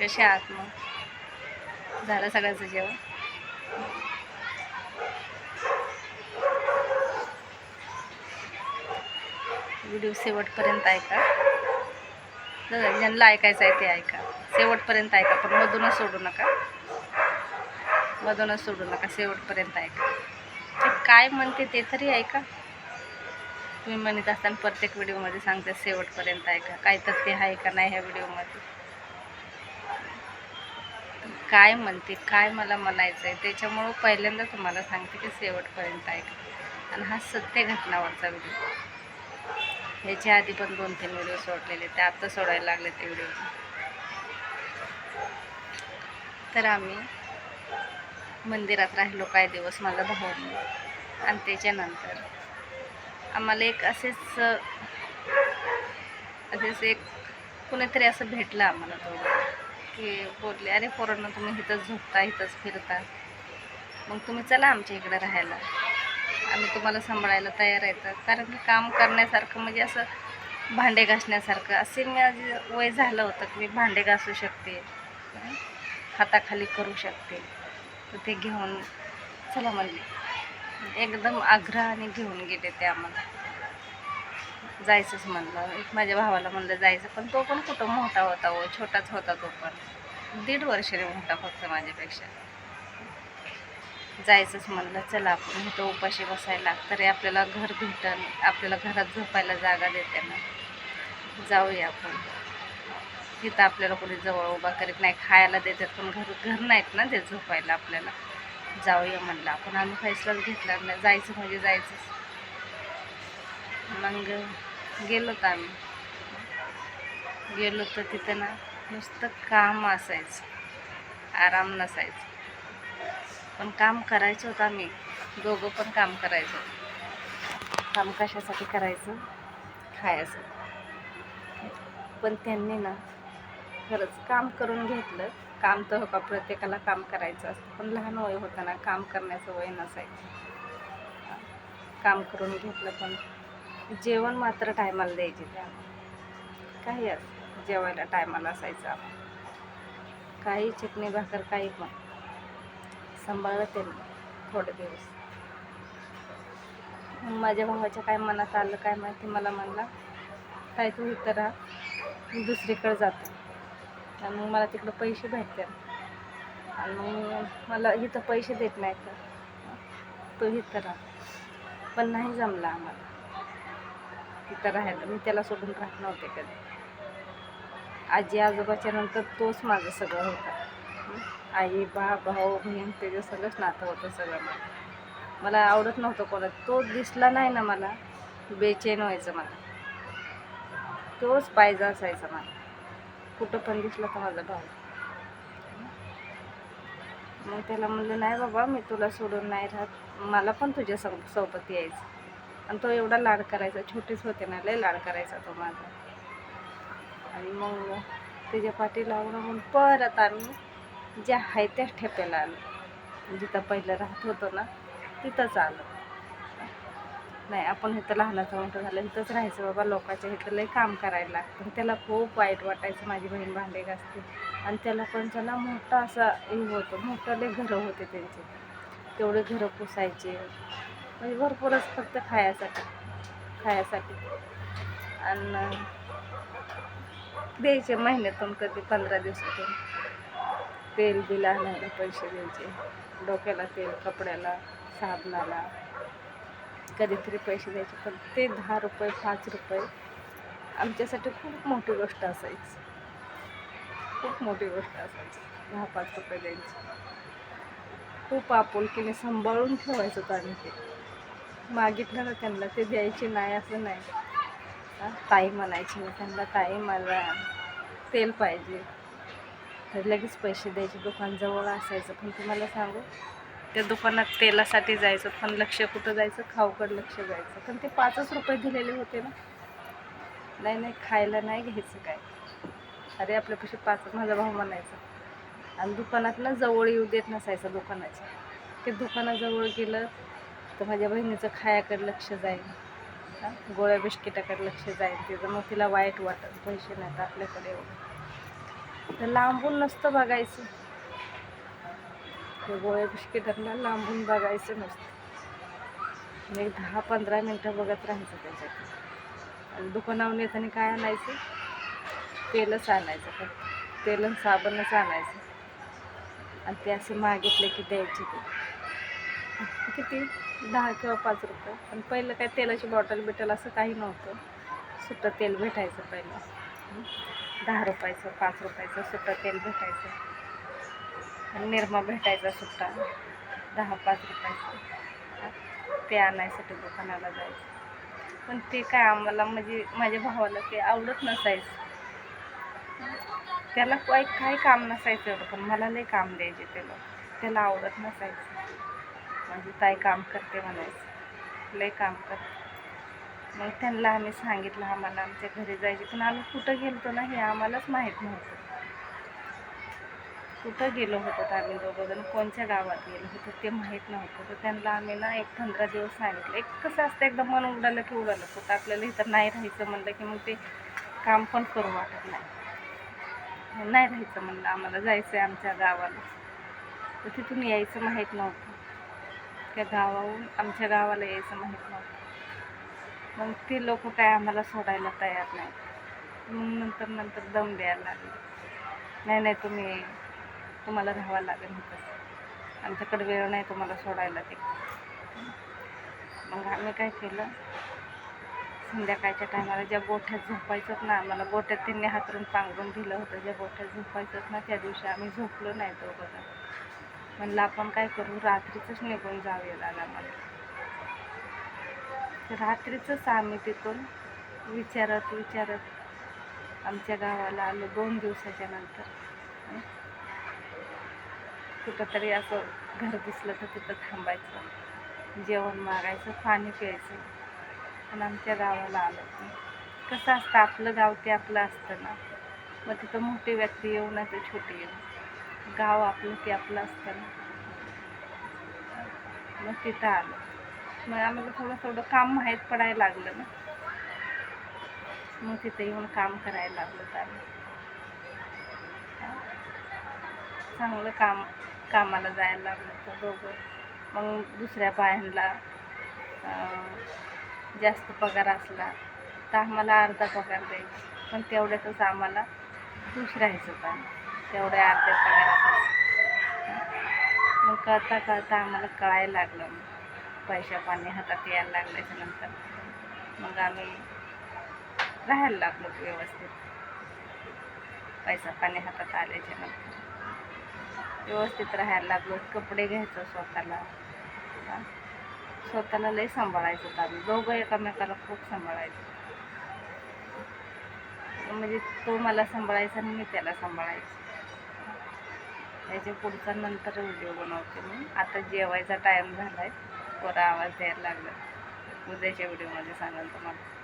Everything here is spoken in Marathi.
कसे आहात मग? झालं सगळ्याचं जेवण? व्हिडिओ शेवटपर्यंत ऐका. ज्यांना ऐकायचं आहे ते ऐका. शेवटपर्यंत ऐका पण मधूनच सोडू नका. मधूनच सोडू नका शेवटपर्यंत ऐका. ते काय म्हणते ते तरी ऐका. तुम्ही म्हणत असताना प्रत्येक व्हिडिओमध्ये सांगते शेवटपर्यंत ऐका. काय तर ते आहे का नाही ह्या व्हिडिओमध्ये? काय म्हणते काय मला म्हणायचं आहे त्याच्यामुळं पहिल्यांदा तुम्हाला सांगते की शेवटपर्यंत ऐका. आणि हा सत्य घटनावरचा व्हिडिओ. ह्याच्या आधी पण दोन तीन व्हिडिओ सोडलेले ते आता सोडायला लागले ते व्हिडिओ. तर आम्ही मंदिरात राहिलो काय दिवस माझा भाऊ आणि त्याच्यानंतर आम्हाला एक असेच असेच एक कुणीतरी असं भेटलं आम्हाला तो की बोलले अरे पोरांना तुम्ही इथंच झोपता इथंच फिरता. मग तुम्ही चला आमच्या इकडे राहायला. आम्ही तुम्हाला सांभाळायला तयार आहेत कारण की काम करण्यासारखं म्हणजे असं भांडे घासण्यासारखं. असे माझे वय झालं होतं की मी भांडे घासू शकते. हाताखाली करू शकते. तर ते घेऊन चला म्हणले. एकदम आग्रहाने घेऊन गेले ते आम्हाला. जायचंच म्हणलं. एक माझ्या भावाला म्हणलं जायचं पण तो पण कुठं मोठा होता हो छोटाच होता तो पण. दीड वर्षाने मोठा फक्त माझ्यापेक्षा. जायचंच म्हणलं चला आपण इथं उपाशी बसायला. तरी आपल्याला घर भेटल आपल्याला घरात झोपायला जागा देते ना. जाऊया आपण. तिथं आपल्याला कोणी जवळ उभा करीत नाही खायला देतात पण घर घर नाहीत ना ते झोपायला आपल्याला. जाऊया म्हणलं आपण. आम्ही फैसलाच घेतला नाही. जायचं म्हणजे जायचंच. मग गेलो तर आम्ही. गेलो तर तिथं ना नुसतं काम असायचं. आराम नसायचं. पण काम करायचं होतं आम्ही. दोघं पण काम करायचं. काम कशासाठी करायचं? खायचं. पण त्यांनी ना खरंच काम करून घेतलं. काम तर हो का प्रत्येकाला काम करायचं असतं. पण लहान वय होतं ना काम करण्याचं वय नसायचं. काम करून घेतलं पण जेवण मात्र टायमाला द्यायचे. त्या काही असं जेवायला टायमाला असायचं. काही चटणी भाकर काही पण. सांभाळलं त्यांनी थोडे दिवस. माझ्या भावाच्या काय मनात आलं काय माहिती मला म्हणला काय तू इथं राहा मी दुसरीकडे जातो. आणि मग मला तिकडं पैसे भेटतात आणि मग मला इथं पैसे देत नाही तर तो इथं राहा. पण नाही जमला आम्हाला. तिथं राहायला. मी त्याला सोडून राहत नव्हते कधी. आजी आजोबाच्या नंतर तोच माझं सगळं होता. आई बा भाऊ बहीण त्याचं सगळंच नातं होतं सगळं मला मला आवडत नव्हतं कोणात तो दिसला नाही ना मला बेचैन व्हायचं मला. तोच पाहिजे असायचा मला. कुठं पण दिसला तर माझा भाऊ. मग त्याला म्हणलं नाही बाबा मी तुला सोडून नाही राहत. मला पण तुझ्या सोबत यायचं. आणि तो एवढा लाड करायचा छोटेच होते ना लय लाड करायचा तो माझा. आणि मग त्याच्या पाठी लावून मग परत आम्ही ज्या आहे त्याच ठेप्याला आलो. जिथं पहिलं राहत होतो ना तिथंच आलो. नाही आपण इथं लहानाचं मोठं झालं इथंच राहायचं बाबा लोकांच्या इथं लय काम करायला लागतं. आणि त्याला खूप वाईट वाटायचं माझी बहीण भांडे घासते. आणि त्याला पण त्याला मोठा असा हे होतं लई घरं होते त्यांचे. तेवढे घरं पुसायचे. म्हणजे भरपूरच फक्त खायासाठी. खायासाठी. आणि द्यायचे महिन्यातून कधी पंधरा दिवसातून. तेल बिल आणायला पैसे द्यायचे. डोक्याला तेल कपड्याला साबणाला. कधीतरी पैसे द्यायचे पण ते दहा रुपये पाच रुपये आमच्यासाठी खूप मोठी गोष्ट असायची. खूप मोठी गोष्ट असायची. दहा पाच रुपये द्यायची. खूप आपुलकीने सांभाळून ठेवायचं आम्ही ते. मागितलं ना त्यांना ते द्यायचे नाही असं नाही. ताई म्हणायची मी त्यांना ताई मला तेल पाहिजे. तर लगेच पैसे द्यायचे दुकान जवळ असायचं. पण तुम्हाला सांगू त्या दुकानात तेलासाठी जायचं पण लक्ष कुठं जायचं? खाऊकड लक्ष जायचं. पण ते पाचच रुपये दिलेले होते ना. नाही नाही खायला नाही घ्यायचं काय? अरे आपल्यापाशी पाच माझा भाऊ म्हणायचा. आणि दुकानात ना जवळ येऊ देत नसायचं दुकानाच्या. ते दुकानाजवळ गेलं तर माझ्या बहिणीचं खायाकडे लक्ष जाईल. गोळ्या बिस्किटाकडे लक्ष जाईल. तिचं मग तिला वाईट वाटत. पैसे नाहीत आपल्याकडे तर लांबून नसतं बघायचं. ते गोळ्या बिस्किटांना लांबून बघायचं नसतं. म्हणजे एक दहा पंधरा मिनटं बघत राहायचं त्याच्यात. आणि दुकानावरून येताना काय आणायचं? तेलच आणायचं. पण तेल आणि साबणच आणायचं. आणि ते असे मागितले की द्यायचे ते. किती? दहा किंवा पाच रुपये. पण पहिलं काय तेलाची बॉटल बिटल असं काही नव्हतं. सुट्टं तेल भेटायचं पहिलं. दहा रुपयाचं पाच रुपयाचं सुट्टं तेल भेटायचं. आणि निरमा भेटायचा सुट्टा. दहा पाच रुपयाचं. ते आणायसाठी दुकानाला जायचं. पण ते काय आम्हाला म्हणजे माझ्या भावाला ते आवडत नसायचं. त्याला काही काही काम नसायचं एवढं पण मला लई काम द्यायचे ते लोक त्याला आवडत नसायचं. माझी ताई काम करते म्हणायचं. लई काम करते मग त्यांना आम्ही सांगितलं आम्हाला आमच्या घरी जायचे. पण आम्ही कुठं गेलतो ना हे आम्हालाच माहीत नव्हतं. कुठं गेलो होतो आम्ही दोघं जण कोणत्या गावात गेलो होतो ते माहीत नव्हतं. तर त्यांना आम्ही ना एक पंधरा दिवस सांगितलं. एक कसं असतं एकदम मन उडालं की उडालं कुठं आपल्याला इथं नाही राहायचं म्हणलं की मग ते काम पण करू वाटत नाही. नाही राहायचं म्हणलं आम्हाला जायचं आहे आमच्या गावाला. तर तिथून यायचं माहीत नव्हतं. त्या गावाहून आमच्या गावाला यायचं माहीत नव्हतं. मग ते लोक काय आम्हाला सोडायला तयार नाहीत. मग नंतर नंतर दम द्यायला लागले. नाही नाही तुम्ही तुम्हाला राहावं लागेल इथं. आमच्याकडे वेळ नाही तुम्हाला सोडायला ते. मग आम्ही काय केलं? संध्याकाळच्या टायमाला ज्या गोठ्यात झोपायचं ना आम्हाला गोठ्यात त्यांनी हातरून पांघरून दिलं होतं. ज्या गोठ्यात झोपायचं ना त्या दिवशी आम्ही झोपलो नाही दोघं जण. म्हणलं आपण काय करू? रात्रीचंच निघून जाऊया दादा मला रात्रीचंच आम्ही तिथून विचारत विचारत आमच्या गावाला आलो दोन दिवसाच्या नंतर. कुठंतरी असं घर दिसलं तर तिथं थांबायचं जेवण मागायचं पाणी प्यायचं. आणि आमच्या गावाला आलो कसं असतं आपलं गाव ते आपलं असतं ना. मग तिथं मोठी व्यक्ती येऊ ना तर छोटी येऊ गाव आपलं ते आपलं असतं ना. मग तिथं आलो. मग आम्हाला थोडं थोडं काम माहीत पडायला लागलं ना. मग तिथे येऊन काम करायला लागलो तर आम्ही. चांगलं काम कामाला जायला लागलो तर दोघं. मग दुसऱ्या बायांना जास्त पगार असला तर आम्हाला अर्धा पगार द्यायचा. पण तेवढ्यातच आम्हाला खुश राहायचं होतं तेवढ्या अर्ध्या पगारातच मग कळता कळता आम्हाला कळायला लागलं. मग पैशा पाणी हातात यायला लागल्याच्या नंतर मग आम्ही राहायला लागलो व्यवस्थित. पैसा पाणी हातात आल्याच्यानंतर व्यवस्थित राहायला लागलो. कपडे घ्यायचो स्वतःला. स्वतःला लई सांभाळायचं होतं आम्ही. दोघं एकामेकाला खूप सांभाळायचो. म्हणजे तो मला सांभाळायचा आणि मी त्याला सांभाळायचं. याच्या पुढचा नंतर व्हिडिओ बनवते मी आता जेवायचा टाईम झाला आहे थोडा आवाज द्यायला लागला. उद्याच्या व्हिडिओमध्ये सांगाल तुम्हाला.